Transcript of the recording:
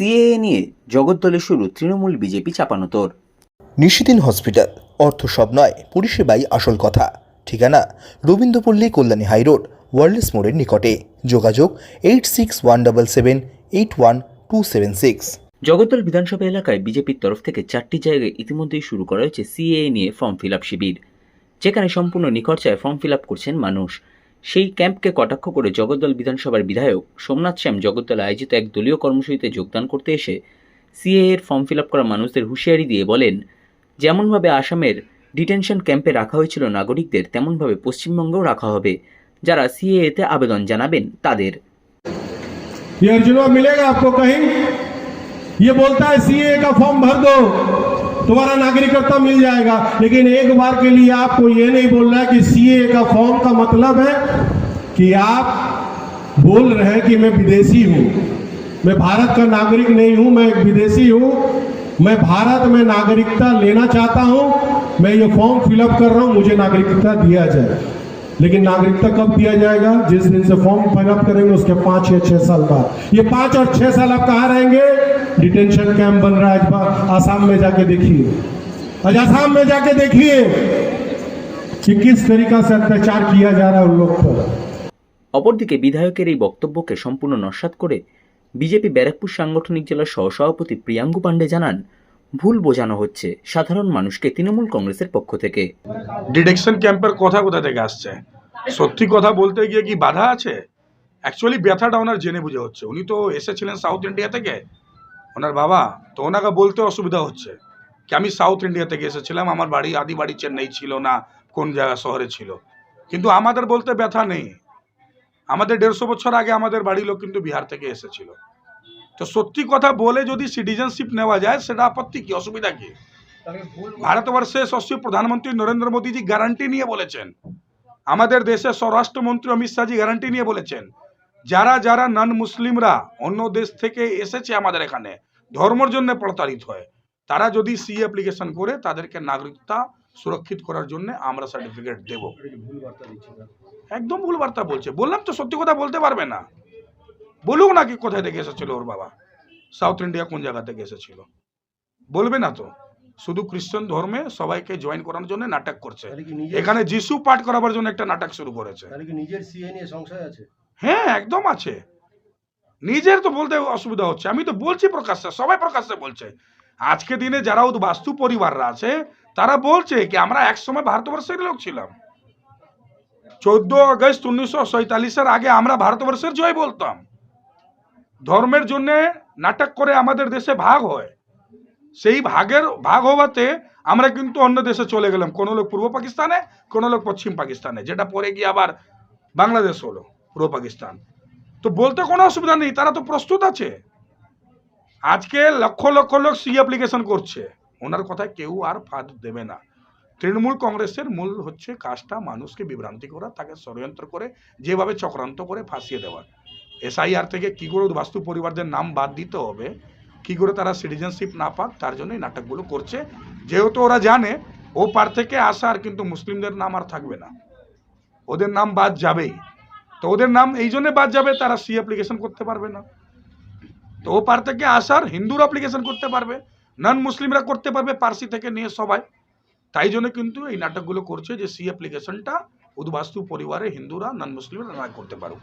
CAA নিয়ে জগদ্দলে শুরু Trinamool BJP চাপানোতর নিশিদিন hospital অর্থ সব নয় পরিষেবাই আসল কথা। ঠিকানা রবীন্দ্রপল্লী কল্যাণী হাইরোড ওয়ার্ল্ডস মোড়ের নিকটে। যোগাযোগ eight six one double seven eight one two seven six. Jagaddal বিধানসভা এলাকায় বিজেপির তরফ থেকে চারটি জায়গায় ইতিমধ্যেই শুরু করা হয়েছে সিএএ নিয়ে ফর্ম ফিল আপ শিবির। যেখানে সম্পূর্ণ নিখরচায় ফর্ম ফিল আপ করছেন মানুষ। সেই ক্যাম্পকে কটাক্ষ করে জগদ্দল বিধানসভার বিধায়ক সোমনাথ শ্যাম জগদ্দলে আয়োজিত এক দলীয় কর্মসূচিতে যোগদান করতে এসে সিএএ এর ফর্ম ফিল আপ করা মানুষদের হুঁশিয়ারি দিয়ে বলেন যেমনভাবে আসামের ডিটেনশন ক্যাম্পে রাখা হয়েছিল নাগরিকদের তেমনভাবে পশ্চিমবঙ্গেও রাখা হবে যারা সিএএতে আবেদন জানাবেন তাদের ये अर्जुनवा मिलेगा आपको कहीं ये बोलता है सीए का फॉर्म भर दो तुम्हारा नागरिकता मिल जाएगा। लेकिन एक बार के लिए आपको ये नहीं बोलना है कि सीए का फॉर्म का मतलब है कि आप बोल रहे हैं कि मैं विदेशी हूँ। मैं भारत का नागरिक नहीं हूँ, मैं विदेशी हूँ। मैं भारत में नागरिकता लेना चाहता हूँ। मैं ये फॉर्म फिलअप कर रहा हूँ, मुझे नागरिकता दिया जाए। लेकिन नागरिकता कब दिया जाएगा जिस दिन से फॉर्म फिलअप करेंगे उसके पाँच या छह साल बाद ये पाँच और छह साल आप कहाँ रहेंगे डिटेंशन कैंप बन रहा है आज बा- आसाम में जाके देखिए आज आसाम में जाके देखिए कि किस तरीका से अत्याचार किया जा रहा है उन लोग पर অপরদিকে বিধায়কের এই বক্তব্যকে সম্পূর্ণ নস্বাত করে বিজেপি ব্যারাকপুর সাংগঠনিক জেলার সহসভাপতি প্রিয়াঙ্গু পাণ্ডে জানান ভুল বোঝানো হচ্ছে সাধারণ মানুষকে তৃণমূল কংগ্রেসের পক্ষ থেকে। ডিটেকশন ক্যাম্পের কথা কোথা থেকে আসছে? সত্যি কথা বলতে গিয়ে কি বাধা আছে? অ্যাকচুয়ালি ব্যথাটা ওনার জেনে বুঝে হচ্ছে। উনি তো এসেছিলেন সাউথ ইন্ডিয়া থেকে। ওনার বাবা, তো ওনাকে বলতে অসুবিধা হচ্ছে। কি আমি সাউথ ইন্ডিয়া থেকে এসেছিলাম? আমার বাড়ি আদি বাড়ি চেন্নাই ছিল না, কোন জায়গা শহরে ছিল। কিন্তু আমাদের বলতে ব্যথা নেই। আমাদের দেড়শো বছর আগে আমাদের বাড়ির লোক কিন্তু বিহার থেকে এসেছিল। তো সত্যি কথা বলে যদি সিটিজেনশিপ নেওয়া যায় সেটা আপত্তি কি? অসুবিধা কি? ভারতবর্ষে সস্য প্রধানমন্ত্রী নরেন্দ্র মোদীজি গ্যারান্টি নিয়ে বলেছেন। আমাদের দেশের স্বরাষ্ট্রমন্ত্রী অমিত শাহজি গ্যারান্টি নিয়ে বলেছেন। যারা যারা নন মুসলিমরা অন্য দেশ থেকে এসেছে আমাদের এখানে ধর্মর জন্য প্রতারিত হয় তারা যদি সি অ্যাপ্লিকেশন করে তাদেরকে নাগরিকতা সুরক্ষিত করার জন্য আমরা সার্টিফিকেট দেব। একদম ভুল বার্তা বলছে। বললাম তো সত্যি কথা বলতে পারবে না। বলুক নাকি কোথায় থেকে এসেছিল ওর বাবা। সাউথ ইন্ডিয়া কোন জায়গা থেকে এসেছিল? বলবে না তো। শুধু খ্রিস্টান ধর্মে সবাইকে জয়েন করানোর জন্য নাটক করছে। এখানে যিশু পাঠ করাবার জন্য একটা নাটক শুরু করেছে। নিজের সিএ নিয়ে সংশয় আছে? হ্যাঁ একদম আছে। নিজের তো বলতে অসুবিধা হচ্ছে। আমি তো বলছি প্রকাশ্যে সবাই প্রকাশ্যে বলছে। আজকে দিনে যারা বাস্তু পরিবাররা আছে তারা বলছে কি আমরা একসময় ভারতবর্ষের লোক ছিলাম। চোদ্দ আগস্ট উনিশশো আগে আমরা ভারতবর্ষের জয় বলতাম। ধর্মের জন্য নাটক করে আমাদের দেশে ভাগ হয়। সেই ভাগের ভাগ হওয়াতে আমরা কিন্তু অন্য দেশে চলে গেলাম। কোনো লোক পূর্ব পাকিস্তানে, কোনো লোক পশ্চিম পাকিস্তানে। যেটা পরে গিয়ে আবার বাংলাদেশ হলো, পূর্ব পাকিস্তান। তো বলতে কোনো অসুবিধা নেই, তারা তো প্রস্তুত আছে। আজকে লক্ষ লক্ষ লোক সি অ্যাপ্লিকেশন করছে। ওনার কথায় কেউ আর ফাঁদ দেবে না। তৃণমূল কংগ্রেসের মূল হচ্ছে কাজটা মানুষকে বিভ্রান্তি করা, তাকে ষড়যন্ত্র করে, যেভাবে চক্রান্ত করে ফাঁসিয়ে দেওয়া। এসআইআর থেকে কী করে বাস্তু পরিবারদের নাম বাদ দিতে হবে, কী করে তারা সিটিজেনশিপ না পাক, তার জন্য এই নাটকগুলো করছে। যেহেতু ওরা জানে, ও পার থেকে আসার কিন্তু মুসলিমদের নাম আর থাকবে না। ওদের নাম বাদ যাবেই। তো ওদের নাম এই জন্য বাদ যাবে, তারা সি অ্যাপ্লিকেশন করতে পারবে না। তো ও পার থেকে আসার হিন্দুর অ্যাপ্লিকেশন করতে পারবে নন মুসলিমরা করতে পারবে পার্সি থেকে নিয়ে সবাই। তাই জন্য কিন্তু এই নাটকগুলো করছে যে সি অ্যাপ্লিকেশনটা উদ্বাস্তু পরিবারে হিন্দুরা নন মুসলিমরা না করতে পারুক।